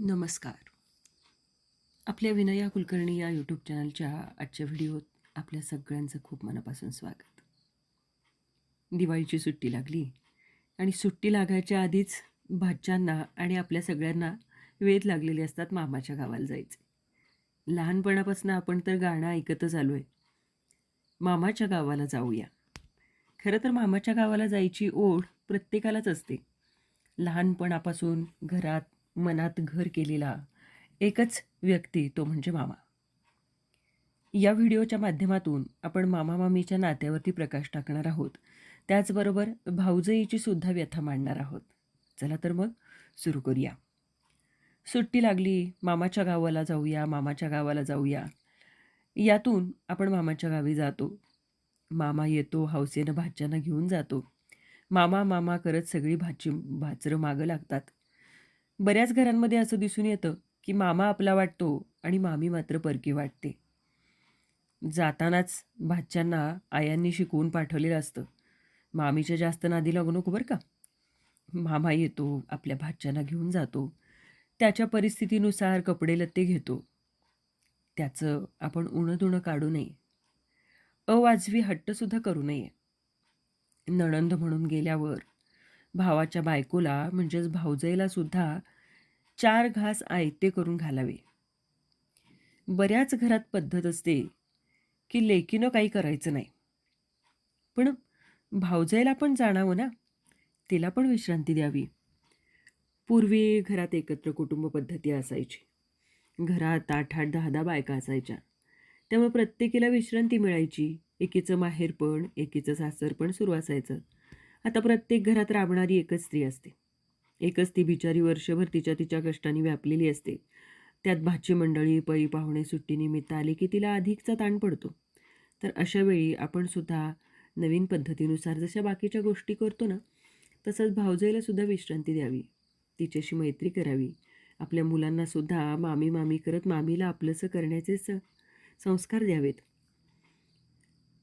नमस्कार. आपल्या विनया कुलकर्णी या यूट्यूब चॅनलच्या आजच्या व्हिडिओत आपल्या सगळ्यांचं खूप मनापासून स्वागत. दिवाळीची सुट्टी लागली आणि सुट्टी लागायच्या आधीच भाच्यांना आणि आपल्या सगळ्यांना वेध लागलेले असतात मामाच्या गावाला जायचे. लहानपणापासून आपण तर गाणं ऐकतच आलो आहे मामाच्या गावाला जाऊया. खरं तर मामाच्या गावाला जायची ओढ प्रत्येकालाच असते. लहानपणापासून घरात मनात घर केलेला एकच व्यक्ती तो म्हणजे मामा. या व्हिडिओच्या माध्यमातून आपण मामा मामीच्या नात्यावरती प्रकाश टाकणार आहोत. त्याचबरोबर भाऊजईची सुद्धा व्यथा मांडणार आहोत. चला तर मग सुरू करूया. सुट्टी लागली मामाच्या गावाला जाऊया मामाच्या गावाला जाऊया. यातून आपण मामाच्या गावी जातो. मामा येतो हौसेनं भाच्यांना घेऊन जातो. मामा मामा करत सगळी भाची भाचरं मागं लागतात. बऱ्याच घरांमध्ये असं दिसून येतं की मामा आपला वाटतो आणि मामी मात्र परकी वाटते. जातानाच भाच्यांना आयांनी शिकवून पाठवलेलं असतं. मामीच्या जास्त नादी लागू नको बरं का. मामा येतो आपल्या भाच्यांना घेऊन जातो. त्याच्या परिस्थितीनुसार कपडे लत्ते घेतो. त्याचं आपण उणं काढू नये. अवाजवी हट्टसुद्धा करू नये. नणंद म्हणून गेल्यावर भावाच्या बायकोला म्हणजेच भाऊजईला सुद्धा चार घास आयते करून घालावे. बऱ्याच घरात पद्धत असते की लेकीनं काही करायचं नाही. पण भाऊजईला पण जाणावं ना? तिला पण विश्रांती द्यावी. पूर्वी घरात एकत्र कुटुंब पद्धती असायची. घरात आठ आठ दहा दहा बायका असायच्या. त्यामुळे प्रत्येकीला विश्रांती मिळायची. एकीचं माहेरपण एकीचं सासरपण सुरू असायचं. आता प्रत्येक घरात राबणारी एकच स्त्री असते. एकच ती बिचारी वर्षभर तिच्या तिच्या कष्टाने व्यापलेली असते. त्यात भाची मंडळी पै पाहुणे सुट्टीनिमित्त आले की तिला अधिकचा ताण पडतो. तर अशा वेळी आपण सुद्धा नवीन पद्धतीनुसार जशा बाकीच्या गोष्टी करतो ना तसंच भावजाईला सुद्धा विश्रांती द्यावी. तिच्याशी मैत्री करावी. आपल्या मुलांना सुद्धा मामी मामी करत मामीला आपलंसं करण्याचे स संस्कार द्यावेत.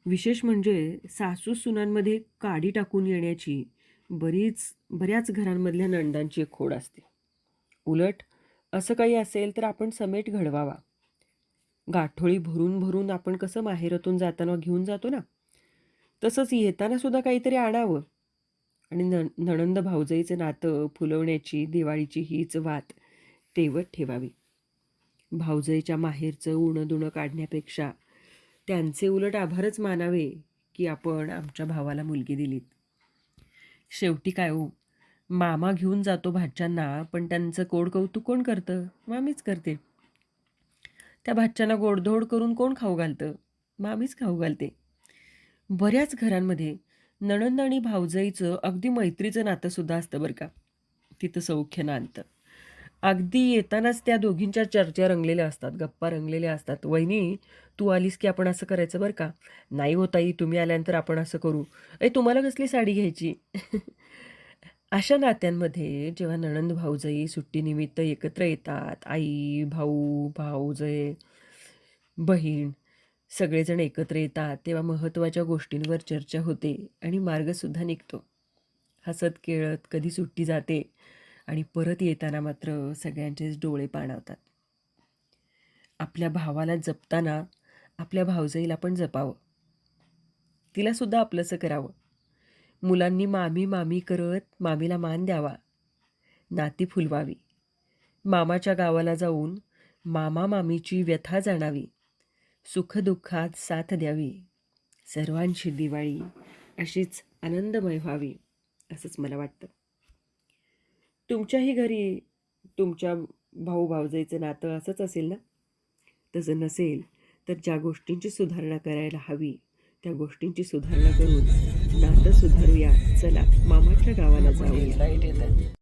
विशेष म्हणजे सासू सुनांमध्ये काडी टाकून येण्याची बरीच बऱ्याच घरांमधल्या नंदांची एक खोड असते. उलट असं काही असेल तर आपण समेट घडवावा. गाठोळी भरून भरून आपण कसं माहेरातून जाताना घेऊन जातो ना? तसंच येताना सुद्धा काहीतरी आणावं. आणि न नणंद भाऊजाईचं नातं फुलवण्याची दिवाळीची हीच वात तेवत ठेवावी. भाऊजाईच्या माहेरचं उणं दुणं काढण्यापेक्षा त्यांचे उलट आभारच मानावे की आपण आमच्या भावाला मुलगी दिलीत. शेवटी काय हो? मामा घेऊन जातो भाच्यांना पण त्यांचं कोड कौतुक कोण करतं? मामीच करते. त्या भाच्यांना गोडधोड करून कोण खाऊ घालतं? मामीच खाऊ घालते. बऱ्याच घरांमध्ये नणंद आणि भाऊजाईचं अगदी मैत्रीचं नातंसुद्धा असतं बरं का. तिथं सौख्य नांतं. अगदी येतानाच त्या दोघींच्या चर्चा रंगलेल्या असतात गप्पा रंगलेल्या असतात. वहिनी तू आलीस की आपण असं करायचं बरं का? नाही होताई तुम्ही आल्यानंतर आपण असं करू. ए तुम्हाला कसली साडी घ्यायची? अशा नात्यांमध्ये जेव्हा नणंद भाऊजाई सुट्टीनिमित्त एकत्र येतात आई भाऊ भाऊजय बहीण सगळेजण एकत्र येतात तेव्हा महत्त्वाच्या गोष्टींवर चर्चा होते आणि मार्गसुद्धा निघतो. हसत खेळत कधी सुट्टी जाते. आणि परत येताना मात्र सगळ्यांचेच डोळे पाणावतात. आपल्या भावाला जपताना आपल्या भावजाईला पण जपावं. तिलासुद्धा आपलंसं करावं. मुलांनी मामी मामी करत मामीला मान द्यावा. नाती फुलवावी. मामाच्या गावाला जाऊन मामा मामीची व्यथा जाणावी. सुखदुःखात साथ द्यावी. सर्वांची दिवाळी अशीच आनंदमय व्हावी असंच मला वाटतं. तुमच्याही घरी तुमच्या भाऊ भावजाईचं नातं असंच असेल ना? तसं नसेल तर ज्या गोष्टींची सुधारणा करायला हवी त्या गोष्टींची सुधारणा करून नातं सुधारूया. चला मामाच्या गावाला जाऊया.